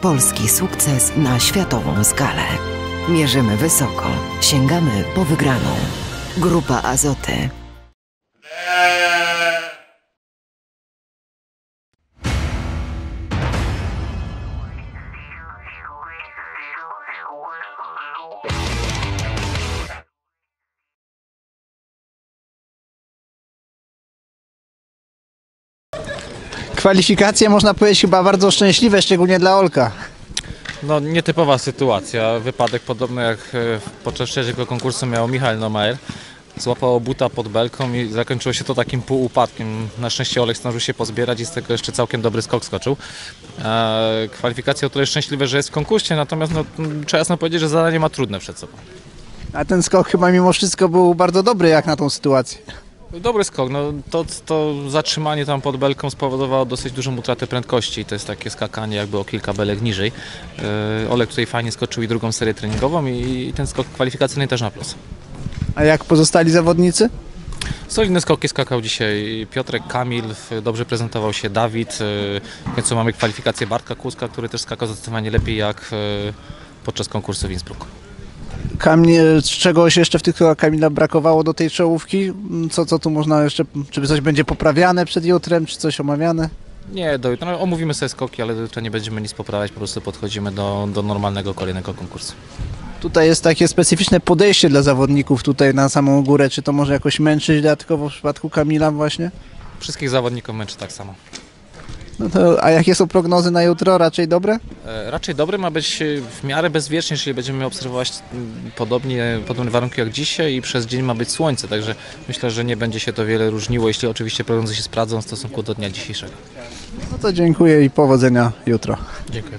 Polski sukces na światową skalę. Mierzymy wysoko, sięgamy po wygraną. Grupa Azoty. Kwalifikacje można powiedzieć chyba bardzo szczęśliwe, szczególnie dla Olka. No nietypowa sytuacja. Wypadek podobny jak e, podczas trzeciego konkursu miał Michał Nomajer. Złapało buta pod belką i zakończyło się to takim półupadkiem. Na szczęście Olek zdążył się pozbierać i z tego jeszcze całkiem dobry skok skoczył. E, kwalifikacje o tyle szczęśliwe, że jest w konkursie, natomiast no, trzeba jasno powiedzieć, że zadanie ma trudne przed sobą. A ten skok chyba mimo wszystko był bardzo dobry jak na tą sytuację. Dobry skok. No, to, to zatrzymanie tam pod belką spowodowało dosyć dużą utratę prędkości. To jest takie skakanie jakby o kilka belek niżej. E, Olek tutaj fajnie skoczył i drugą serię treningową i, i ten skok kwalifikacyjny też na plus. A jak pozostali zawodnicy? Solidne skoki skakał dzisiaj Piotrek Kamil, dobrze prezentował się Dawid. W końcu mamy kwalifikację Bartka Kłuska, który też skakał zdecydowanie lepiej jak e, podczas konkursu w Innsbruck. Kamil, czegoś jeszcze w tych chyba Kamila brakowało do tej czołówki? Co, co tu można jeszcze, czy coś będzie poprawiane przed jutrem, czy coś omawiane? Nie, do jutra no, omówimy sobie skoki, ale do jutra nie będziemy nic poprawiać, po prostu podchodzimy do, do normalnego kolejnego konkursu. Tutaj jest takie specyficzne podejście dla zawodników tutaj na samą górę. Czy to może jakoś męczyć dodatkowo w przypadku Kamila właśnie? Wszystkich zawodników męczy tak samo. No to, a jakie są prognozy na jutro? Raczej dobre? E, Raczej dobry ma być e, w miarę bezwiecznie, czyli będziemy obserwować podobnie, podobne warunki jak dzisiaj i przez dzień ma być słońce, także myślę, że nie będzie się to wiele różniło, jeśli oczywiście prognozy się sprawdzą w stosunku do dnia dzisiejszego. No to dziękuję i powodzenia jutro. Dziękuję.